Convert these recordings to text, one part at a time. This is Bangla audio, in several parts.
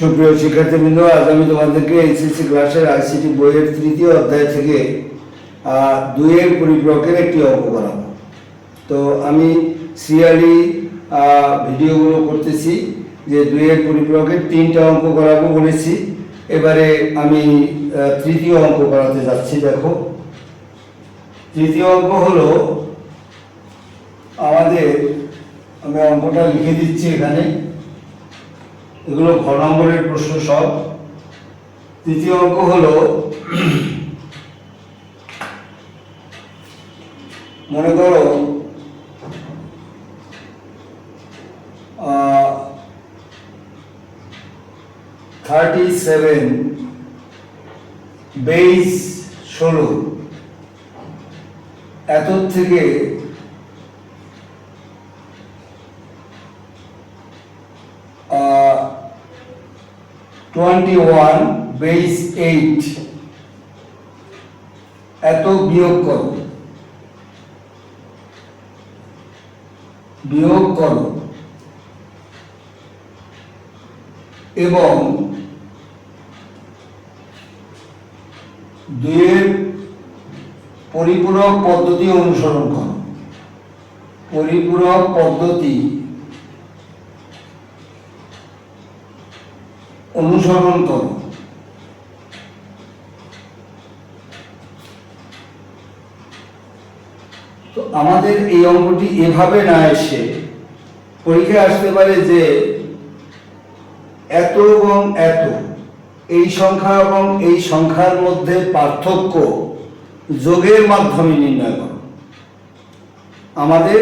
সুপ্রিয় শিক্ষার্থীবৃন্দ, আজ আমি তোমাদেরকে এইচএসসি ক্লাসের আইসিটি বইয়ের তৃতীয় অধ্যায় থেকে দুইয়ের পরিপ্রকের একটি অঙ্ক করাবো। তো আমি সিরিয়ালি ভিডিওগুলো করতেছি, যে দুইয়ের পরিপ্রকের তিনটা অঙ্ক করাবো বলেছি। এবারে আমি তৃতীয় অঙ্ক করাতে যাচ্ছি, দেখো। তৃতীয় অঙ্ক হলো, আমাদের আমি অঙ্কটা লিখে দিচ্ছি এখানে। এগুলো ঘ নম্বরের প্রশ্ন সব। তৃতীয় অঙ্ক হলো, মনে করো থার্টি সেভেন বেইস ষোলো এত থেকে টোয়েন্টি ওয়ান বেইস এইট এত বিয়োগ করো। বিয়োগ করো। এবং দুইয়ের পরিপূরক পদ্ধতি অনুসরণ করো। পরিপূরক পদ্ধতি অনুসরণ করো। তো আমাদের এই অঙ্কটি এভাবে না এসে পরীক্ষায় আসতে পারে যে এত এবং এত, এই সংখ্যা এবং এই সংখ্যার মধ্যে পার্থক্য যোগের মাধ্যমে নির্ণয় করো। আমাদের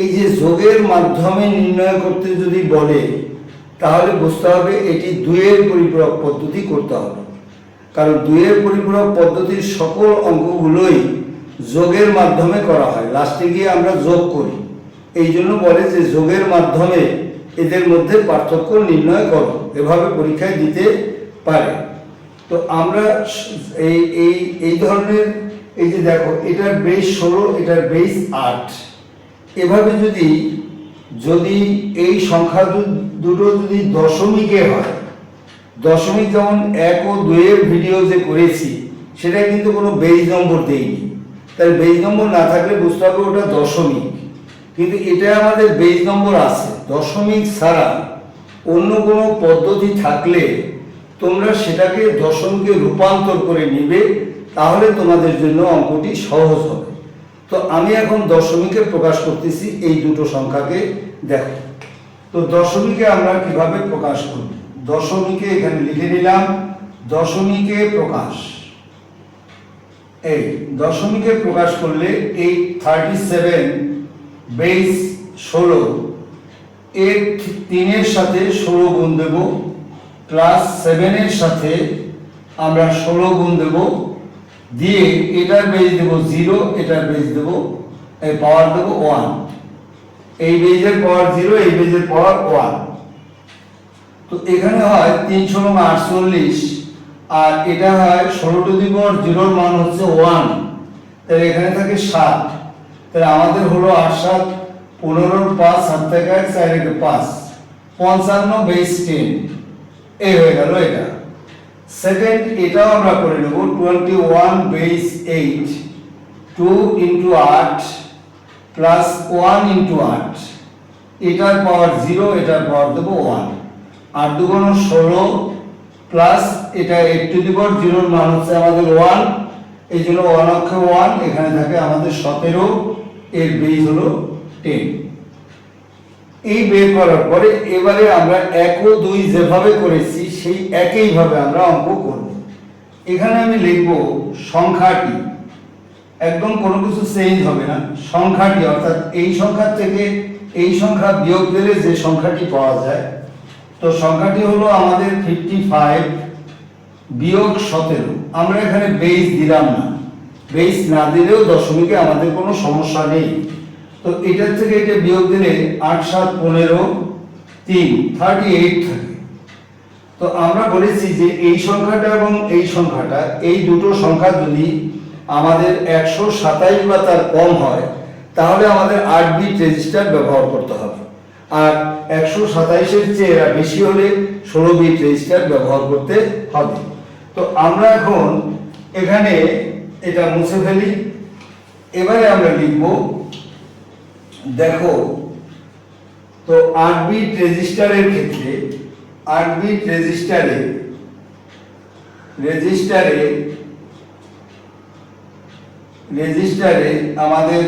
এই যে যোগের মাধ্যমে নির্ণয় করতে যদি বলে তাহলে বুঝতে হবে এটি দুইয়ের পরিপূরক পদ্ধতি করতে হবে। কারণ দুইয়ের পরিপূরক পদ্ধতির সকল অঙ্কগুলোই যোগের মাধ্যমে করা হয়। লাস্টে গিয়ে আমরা যোগ করি। এই জন্য বলে যে যোগের মাধ্যমে এদের মধ্যে পার্থক্য নির্ণয় করো। এভাবে পরীক্ষায় দিতে পারে। তো আমরা এই এই এই ধরনের, এই যে দেখো, এটার বেস ষোলো, এটার বেস আট। এভাবে যদি যদি এই সংখ্যা দুটো যদি দশমিকে হয়, দশমিক যেমন এক ও দুইয়ের ভিডিও যে করেছি, সেটা কিন্তু কোনো বেজ নম্বর দেইনি তার বেজ নম্বর না থাকলে বুঝতে হবে ওটা দশমিক। কিন্তু এটা আমাদের বেজ নম্বর আছে। দশমিক ছাড়া অন্য কোনো পদ্ধতি থাকলে তোমরা সেটাকে দশমিকে রূপান্তর করে নিবে, তাহলে তোমাদের জন্য অঙ্কটি সহজ হবে। তো আমি এখন দশমিকে প্রকাশ করতেছি, এই দুটো সংখ্যাকে দেখো। তো দশমিকে আমরা কীভাবে প্রকাশ করব? দশমিকে এখানে লিখে নিলাম, দশমিকে প্রকাশ। এই দশমিকে প্রকাশ করলে এই থার্টি সেভেন বেস ষোলো, এর তিনের সাথে ষোলো গুণ দেব প্লাস সেভেনের সাথে আমরা ষোলো গুণ দেব দিয়ে এটার বেজ দেব জিরো এটার বেজ দেব পাওয়ার দেব ওয়ান এই বেজের পাওয়ার জিরো এই বেজের পাওয়ার ওয়ান তো এখানে হয় তিনশো নং আটচল্লিশ, আর এটা হয় ষোলো টু দি পাওয়ার জিরোর মান হচ্ছে ওয়ান তাহলে এখানে থাকে সাত তাহলে আমাদের হলো আট সাত পনেরোর পাঁচ, সাত থেকে এক চার পাঁচ। পঞ্চান্ন বেস টেন এই হয়ে গেল এটা। সেকেন্ড এটাও আমরা করে নেব twenty one base eight two into আট প্লাস ওয়ান ইন্টু আট। এটার পাওয়ার জিরো এটার পাওয়ার দেবো ওয়ান আর দুগুণ ষোলো প্লাস এটা এইট টু দি পাওয়ার জিরোর মান হচ্ছে আমাদের ওয়ান এই জন্য ওয়ান অক্ষে ওয়ান এখানে থাকে আমাদের সতেরো, এর বেজ হলো টেন এই বের করার পরে এবারে আমরা এক ও দুই যেভাবে করেছি, সেই একইভাবে আমরা অঙ্ক করব। এখানে আমি লিখব সংখ্যাটি। একদম কোনো কিছু চেঞ্জ হবে না। সংখ্যাটি, অর্থাৎ এই সংখ্যার থেকে এই সংখ্যা বিয়োগ দিলে যে সংখ্যাটি পাওয়া যায়, তো সংখ্যাটি হলো আমাদের ফিফটি ফাইভ বিয়োগ সতেরো। আমরা এখানে বেস দিলাম না। বেস না দিলেও দশমিকে আমাদের কোনো সমস্যা নেই। তো এটার থেকে এটা বিয়োগ দিলে আট, সাত, পনেরো, তিন থার্টি এইট থাকে। তো আমরা বলেছি যে এই সংখ্যাটা এবং এই সংখ্যাটা, এই দুটো সংখ্যা যদি আমাদের একশো সাতাইশ বা তার কম হয়, তাহলে আমাদের আট বিট রেজিস্টার ব্যবহার করতে হবে। আর একশো সাতাইশের চেয়ে এরা বেশি হলে ষোলো বিট রেজিস্টার ব্যবহার করতে হবে। তো আমরা এখন এখানে এটা মুছে ফেলি। এবারে আমরা লিখব দেখো, তো আট বিট রেজিস্টারের ক্ষেত্রে, আট বিট রেজিস্টারে রেজিস্টারে রেজিস্টারে আমাদের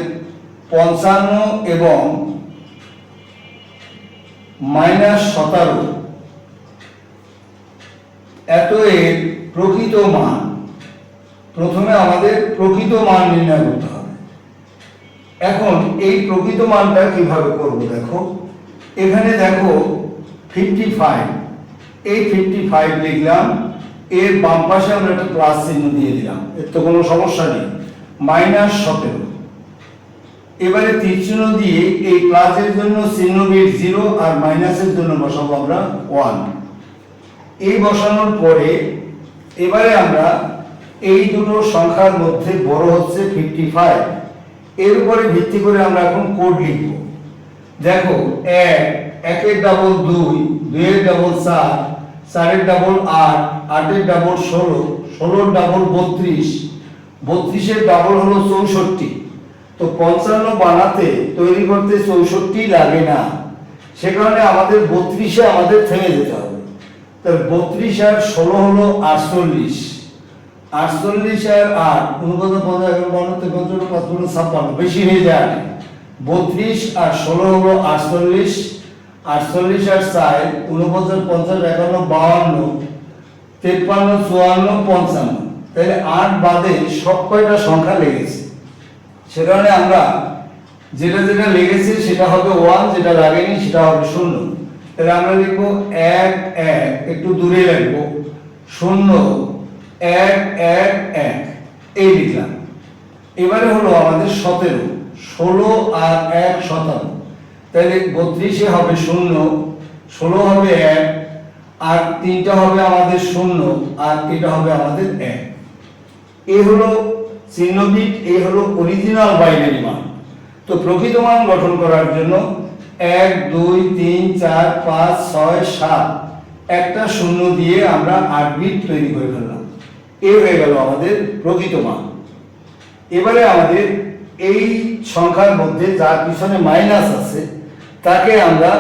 পঞ্চান্ন এবং মাইনাস সতেরো। এত এর প্রকৃত মান, প্রথমে আমাদের প্রকৃত মান নির্ণয় করতে হবে। এখন এই প্রকৃত মানটা কীভাবে করব দেখো? এখানে দেখো ফিফটি ফাইভ এই ফিফটি ফাইভ লিখলাম, এর বাম পাশে আমরা একটা প্লাস চিহ্ন দিয়ে দিলাম, এর তো কোনো সমস্যা নেই। মাইনাস সতেরো। এবারে তীর দিয়ে এই প্লাসের জন্য চিহ্ন বিট জিরো আর মাইনাসের জন্য বসাবো আমরা ওয়ান এই বসানোর পরে এবারে আমরা এই দুটো সংখ্যার মধ্যে বড় হচ্ছে ফিফটি ফাইভ এর উপরে ভিত্তি করে আমরা এখন কোড লিখব। দেখো, এক, একের ডাবল দুই, দুইয়ের ডাবল চার, চারের ডাবল আট, আটের ডাবল ষোলো, ষোলোর ডাবল বত্রিশ, বত্রিশের ডাবল হলো চৌষট্টি। তো পঞ্চান্ন বানাতে, তৈরি করতে চৌষট্টি লাগে না। সে কারণে আমাদের বত্রিশে আমাদের থেমে যেতে হবে। তাহলে বত্রিশ আর ষোলো হলো আটচল্লিশ। আটচল্লিশ আর আট অনুপাত পঞ্চাশ এগারো বান্ন তেপান্ন পাঁচপান্ন ছাপ্পান্ন, বেশি হয়ে যায়। বত্রিশ আর ষোলো হলো আটচল্লিশ আটচল্লিশ আর চার উনপঞ্চাশ পঞ্চাশ, একান্ন, বাউান্ন, তেপ্পান্ন, চুয়ান্ন, পঞ্চান্ন। তাহলে আট বাদে সব কয়টা সংখ্যা লেগেছে? সে কারণে আমরা যেটা যেটা লেগেছে সেটা হবে ওয়ান, যেটা লাগেনি সেটা হবে শূন্য। তাহলে আমরা লিখব এক এক, একটু দূরে লিখব। শূন্য এক এক এক। এই লিখলাম। এবারে হলো আমাদের সতেরো। ষোলো আর এক সতেরো। তাহলে বত্রিশে হবে শূন্য, ষোলো হবে এক, আর তিনটা হবে আমাদের শূন্য, আর এটা হবে আমাদের এক। এই হলো চিহ্নবিট এই হলো অরিজিনাল বাইনারি মান। তো প্রকৃত মান গঠন করার জন্য এক, দুই, তিন, চার, পাঁচ, ছয়, সাত। একটা শূন্য দিয়ে আমরা আট বিট তৈরি করে ফেললাম। এ হয়ে গেল আমাদের প্রকৃত মান। এবারে আমাদের এই সংখ্যার মধ্যে যার পিছনে মাইনাস আছে, তাকে আমরা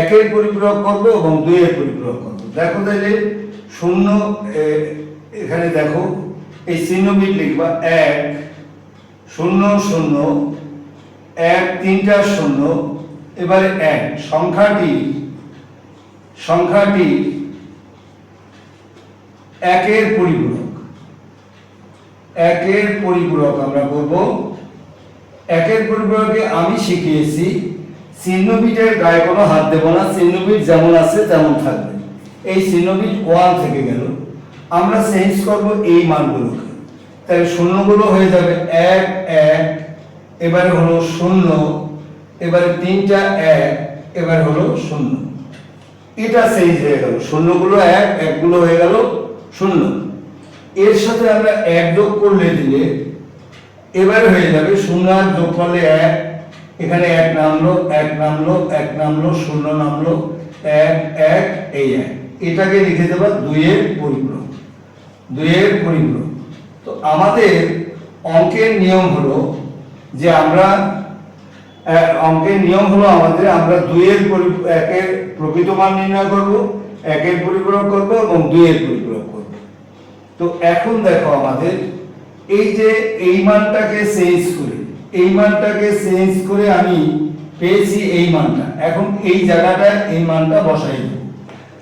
একের পরিপূরক করব এবং দুইয়ের পরিপূরক করব। দেখো তাহলে শূন্য এখানে দেখো, এই চিহ্ন বিট লিখবা, এক, শূন্য শূন্য, এক, তিনটা, শূন্য, এবারে এক। সংখ্যাটি সংখ্যাটি একের পরিপূরক। একের পরিপূরক আমরা করব একের পরিপূরকে আমি শিখিয়েছি, চিহ্নবিটের গায়ে কোনো হাত দেব না, চিহ্নবিট যেমন আছে তেমন থাকবে। এই চিহ্নবিট ওয়ান থেকে গেল। আমরা চেঞ্জ করব এই মানগুলোকে। তাহলে শূন্যগুলো হয়ে যাবে এক এক, এবারে হলো শূন্য, এবারে তিনটা এক, এবারে হলো শূন্য। এটা চেঞ্জ হয়ে গেল। শূন্যগুলো এক, একগুলো হয়ে গেল শূন্য। এর সাথে আমরা এক যোগ করলে দিলে এবারে হয়ে যাবে শূন্য আর যোগ করলে এক। এখানে এক নামলো এক নামলো এক নামলো, শূন্য নামলো, এক এক, এই এক। এটাকে লিখে দেবা দুইয়ের পরিপূরক। দুইয়ের পরিপূরক। তো আমাদের অঙ্কের নিয়ম হলো যে আমরা অঙ্কের নিয়ম হলো আমাদের আমরা দুইয়ের পরি- একের প্রকৃত মান নির্ণয় করব, একের পরিপূরক করব এবং দুইয়ের পরিপূরক করব। তো এখন দেখো আমাদের, এই যে এই মানটাকে চেঞ্জ করে, এই মানটাকে চেঞ্জ করে আমি পেয়েছি এই মানটা। এখন এই জায়গাটা এই মানটা বসাই দেব।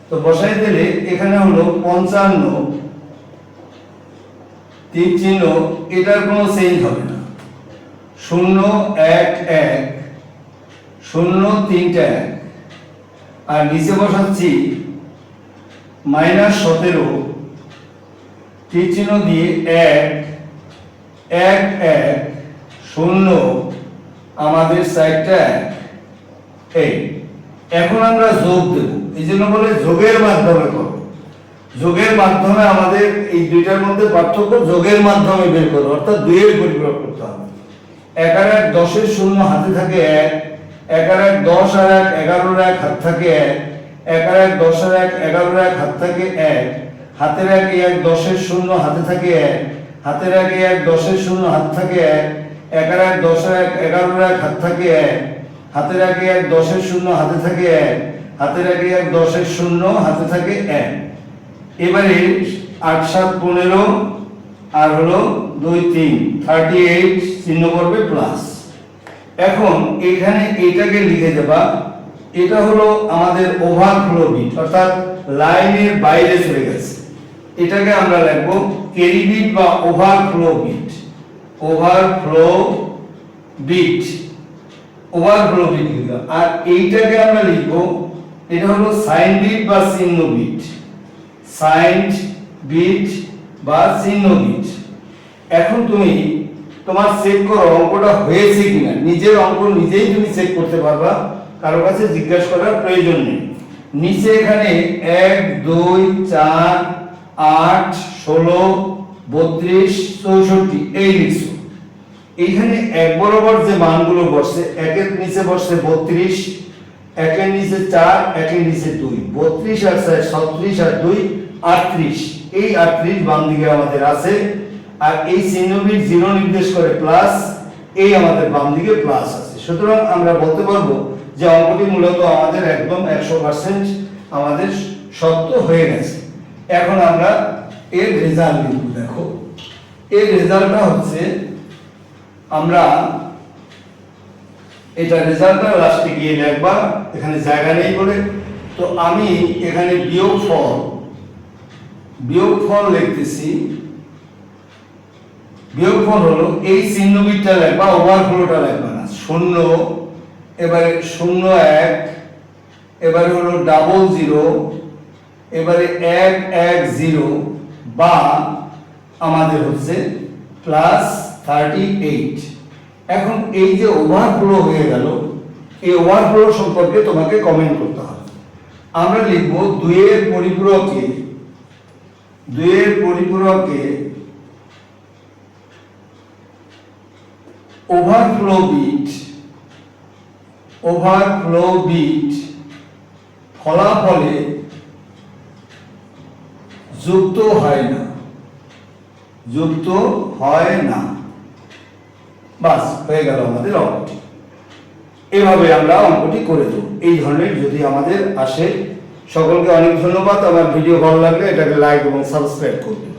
তো বসাই দিলে এখানে হলো পঞ্চান্ন, তিন চিহ্ন, এটার কোনো চেঞ্জ হবে না। শূন্য, এক এক, শূন্য, তিনটা এক। আর নিচে বসাচ্ছি, মাইনাস সতেরো তীর চিহ্ন দিয়ে এক এক এক, শূন্য, আমাদের সাইডটা এক? এই। এখন আমরা যোগ দেব। এই জন্য বলে যোগের মাধ্যমে করো। যোগের মাধ্যমে আমাদের এই দুইটার মধ্যে পার্থক্য যোগের মাধ্যমে বের করো। অর্থাৎ দুইয়ের পরিপূরক করতে হবে। এক আর এক দশের শূন্য হাতে থাকে এক এক আর এক দশ আর এক এগারোর এক হাত থাকে এক এক আর এক দশ আর এক এগারোর এক হাত থাকে এক। হাতের আগে এক, দশের শূন্য, হাতে থাকে এক। হাতের আগে এক, দশের শূন্য, হাত থাকে এক। এক এক দশ এক, এগারোর এক, হাত থাকে এক। হাতের আগে এক, দশের শূন্য, হাতে থাকে এক। হাতের আগে এক, দশের শূন্য, হাতে থাকে এক। এবারে আট, সাত, পনেরো, আর হলো দুই, তিন। থার্টি এইট চিহ্ন করবে প্লাস এখন এখানে এটাকে লিখে দেবা। এটা হলো আমাদের ওভারফ্লো বিট অর্থাৎ লাইনের বাইরে চলে গেছে। এটাকে আমরা লিখব ক্যারি বিট বা overflow bit. Overflow bit. Overflow bit লিখলাম আর এইটাকে আমরা লিখব, এটা হলো সাইন বিট বা চিহ্ন বিট। সাইন বিট বা চিহ্ন বিট। এখন তুমি তোমার চেক করো অঙ্কটা হয়েছে কিনা। নিজের অঙ্ক নিজেই তুমি চেক করতে পারবা। কারও কাছে জিজ্ঞাসা করার প্রয়োজন নেই। নিচে এখানে এক, দুই, চার আট, ষোলো, বত্রিশ, চৌষট্টি, এই লিখছো। এইখানে এক বরাবর যে মানগুলো বসছে, একের নিচে বসছে বত্রিশ, একের নিচে চার, একের নিচে দুই। বত্রিশ আর চার ছত্রিশ আর দুই, আটত্রিশ। এই আটত্রিশ বাম দিকে আমাদের আছে। আর এই চিহ্নবির জিরো নির্দেশ করে প্লাস, এই আমাদের বাম দিকে প্লাস আছে। সুতরাং আমরা বলতে পারব যে অঙ্কটি মূলত আমাদের একদম একশো পার্সেন্ট আমাদের সত্য হয়ে গেছে। এখন আমরা এর রেজাল্ট কিন্তু দেখো। এর রেজাল্টটা হচ্ছে, আমরা এটা রেজাল্টটা লাস্টে গিয়ে লিখবা, এখানে জায়গা নেই বলে। তো আমি এখানে বিয়োগ ফল বিয়োগ ফল লিখতেছি। বিয়োগ ফল হলো এই চিহ্ন বিটটা লিখবা ওভারফ্লোটা লিখবা না, শূন্য, এবারে শূন্য এক, এবারে হলো ডাবল জিরো এবারে এক এক, জিরো বা আমাদের হচ্ছে প্লাস থার্টি এইট এখন এই যে ওভারফ্লো হয়ে গেল, এই ওভারফ্লো সম্পর্কে তোমাকে কমেন্ট করতে হবে। আমরা লিখব দুইয়ের পরিপূরকে দুইয়ের পরিপূরকে ওভারফ্লো বিট ওভারফ্লো বিট ফলাফলে যুক্ত হয় না। যুক্ত হয় না। বাস, হয়ে গেল আমাদের অঙ্কটি। এভাবে আমরা অঙ্কটি করে দেব। এই ধরনের যদি আমাদের আসে, সকলকে অনেক ধন্যবাদ। আমার ভিডিও ভালো লাগলে এটাকে লাইক এবং সাবস্ক্রাইব করবেন।